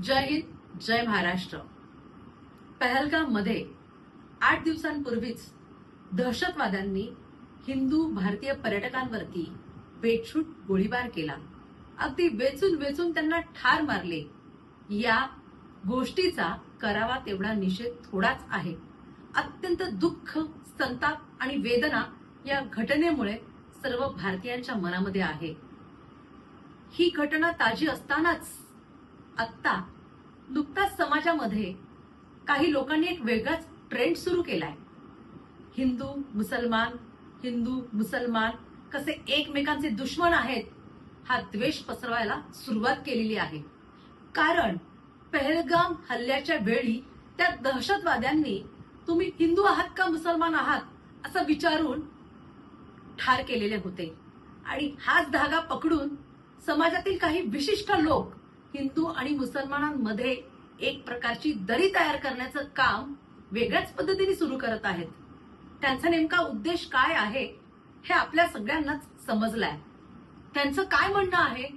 जय हिंद जय महाराष्ट्र. पहलगाममध्ये आठ दिवसांपूर्वीच दहशतवाद्यांनी हिंदू भारतीय पर्यटकांवरती बेछूट गोळीबार केला. अगदी वेचून वेचून त्यांना ठार मारले. या गोष्टीचा करावा तेवढा निषेध थोडाच आहे. अत्यंत दुःख संताप आणि वेदना या घटनेमुळे सर्व भारतीयांच्या मनामध्ये आहे. ही घटना ताजी असतानाच आत्ता नुकताच समाजामध्ये काही लोकांनी एक वेगळाच ट्रेंड सुरू केलाय. हिंदू मुसलमान हिंदू मुसलमान कसे एकमेकांचे दुश्मन आहेत हा द्वेष पसरवायला सुरुवात केलेली आहे. कारण पहलगाम हल्ल्याच्या वेळी त्या दहशतवाद्यांनी तुम्ही हिंदू आहात का मुसलमान आहात? असं विचारून ठार केलेले होते. आणि हाच धागा पकडून समाजातील काही विशिष्ट लोक हिंदू आणि मुसलमानांमध्ये एक प्रकारची दरी तयार करण्याचं काम वेगळ्याच पद्धतीने सुरू करत आहेत. त्यांचा नेमका उद्देश काय आहे हे आपल्या सगळ्यांनाच समजलंय. त्यांचं काय म्हणणं आहे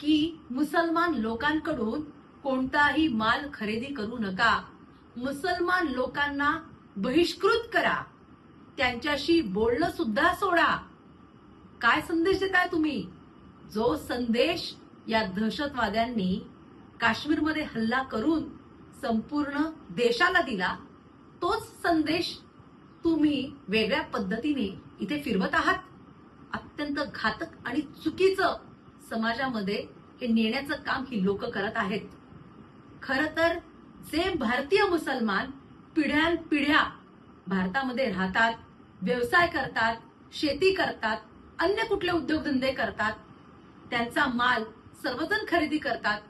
की मुसलमान लोकांकडून कोणताही माल खरेदी करू नका. मुसलमान लोकांना बहिष्कृत करा. त्यांच्याशी बोलणं सुद्धा सोडा. काय संदेश देताय तुम्ही? जो संदेश या दहशतवाद्यांनी काश्मीरमध्ये हल्ला करून संपूर्ण देशाला दिला. तोच संदेश तुम्ही वेगळ्या पद्धतीने इथे फिरवत आहात. अत्यंत घातक आणि चुकीचं समाजामध्ये हे नेण्याचं काम ही लोक करत आहेत. खर तर जे भारतीय मुसलमान पिढ्यानपिढ्या भारतामध्ये राहतात व्यवसाय करतात शेती करतात अन्य कुठले उद्योगधंदे करतात त्यांचा माल सर्वजण खरेदी करतात.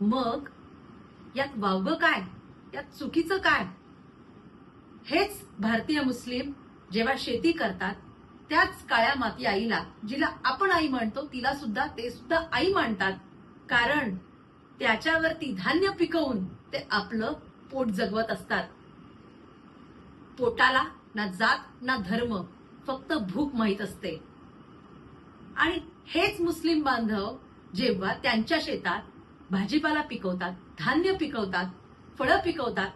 मग यात वावगं काय? यात चुकीचं काय? हेच भारतीय मुस्लिम जेव्हा शेती करतात त्याच काळ्या माती आईला जिला आपण आई म्हणतो तिला सुद्धा ते सुद्धा आई मानतात. कारण त्याच्यावरती धान्य पिकवून ते आपलं पोट जगवत असतात. पोटाला ना जात ना धर्म फक्त भूक माहीत असते. आणि हेच मुस्लिम बांधव जेव्हा त्यांच्या शेतात भाजीपाला पिकवतात धान्य पिकवतात फळं पिकवतात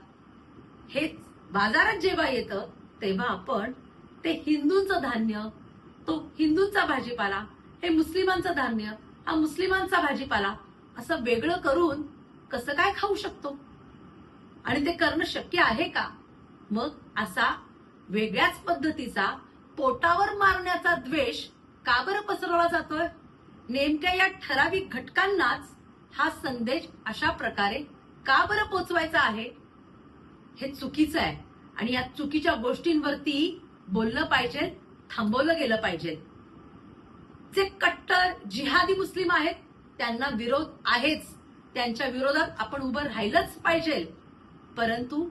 हेच बाजारात जेव्हा येतं तेव्हा आपण ते हिंदूंचं धान्य तो हिंदूंचा भाजीपाला हे मुस्लिमांचं धान्य हा मुस्लिमांचा भाजीपाला असं वेगळं करून कसं काय खाऊ शकतो? आणि ते करणं शक्य आहे का? मग असा वेगळ्याच पद्धतीचा पोटावर मारण्याचा द्वेष का बरं पसरवला जातोय? नेमक्या या ठराविक घटकांनाच हा संदेश अशा प्रकारे का बरं पोचवायचा आहे? हे चुकीचं आहे. आणि या चुकीच्या गोष्टींवरती बोललं पाहिजे थांबवलं गेलं पाहिजे. जे कट्टर जिहादी मुस्लिम आहेत त्यांना विरोध आहेच. त्यांच्या विरोधात आपण उभं राहिलंच पाहिजे. परंतु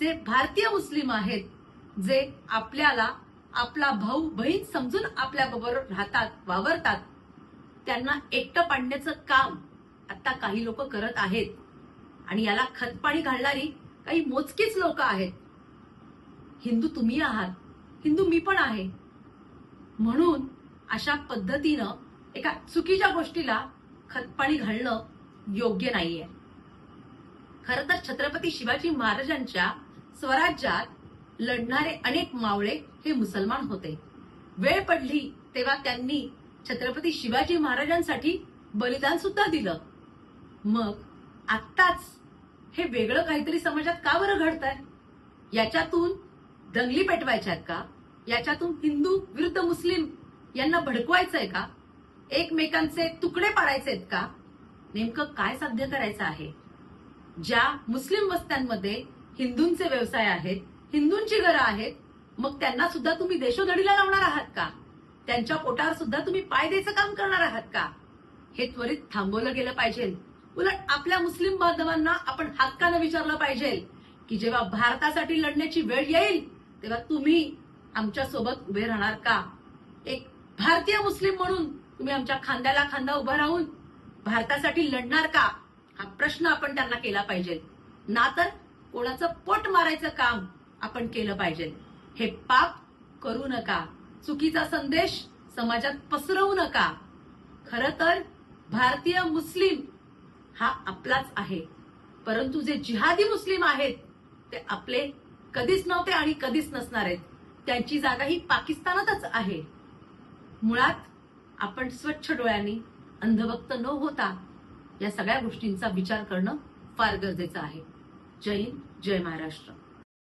जे भारतीय मुस्लिम आहेत जे आपल्याला आपला भाऊ बहीण समजून आपल्या बरोबर राहतात वावरतात त्यांना एकटं पाडण्याचं काम आता काही लोक करत आहेत. आणि याला खतपाणी घालणारी काही मोजकीच लोक आहेत. हिंदू तुम्ही आहात. हिंदू मी पण आहे. म्हणून अशा पद्धतीनं एका चुकीच्या गोष्टीला खतपाणी घालणं योग्य नाहीये. खर तर छत्रपती शिवाजी महाराजांच्या स्वराज्यात लढणारे अनेक मावळे हे मुसलमान होते. वेळ पडली तेव्हा त्यांनी छत्रपती शिवाजी महाराजांसाठी बलिदान सुद्धा दिलं. मग आत्ताच हे वेगळं काहीतरी समाजात का बरं घडतंय? याच्यातून दंगली पेटवायच्या आहेत का? याच्यातून हिंदू विरुद्ध मुस्लिम यांना भडकवायचंय का? एकमेकांचे तुकडे पाडायचे आहेत का? नेमकं काय साध्य करायचं आहे? ज्या मुस्लिम वस्त्यांमध्ये हिंदूंचे व्यवसाय आहेत हिंदूंची घरं आहेत मग त्यांना सुद्धा तुम्ही देशोधडीला लावणार आहात का? त्यांच्या पोटावर सुद्धा तुम्ही पाय द्यायचं काम करणार आहात का? हे त्वरित थांबवलं गेलं पाहिजे. उलट आपल्या मुस्लिम बांधवांना आपण हक्कानं विचारलं पाहिजे की जेव्हा भारतासाठी लढण्याची वेळ येईल तेव्हा तुम्ही आमच्यासोबत उभे राहणार का? एक भारतीय मुस्लिम म्हणून तुम्ही आमच्या खांद्याला खांदा उभा राहून भारतासाठी लढणार का? हा प्रश्न आपण त्यांना केला पाहिजे. ना तर कोणाचं पोट मारायचं काम आपण केलं पाहिजे. हे पाप करू नका. चुकीचा संदेश समाजात पसरवू नका. खर तर भारतीय मुस्लिम हा आपलाच आहे. परंतु जे जिहादी मुस्लिम आहेत ते आपले कधीच नव्हते आणि कधीच नसणार आहेत. त्यांची जागा ही पाकिस्तानातच आहे. मुळात आपण स्वच्छ डोळ्यांनी अंधभक्त न होता या सगळ्या गोष्टींचा विचार करणं फार गरजेचं आहे. जय हिंद जय महाराष्ट्र.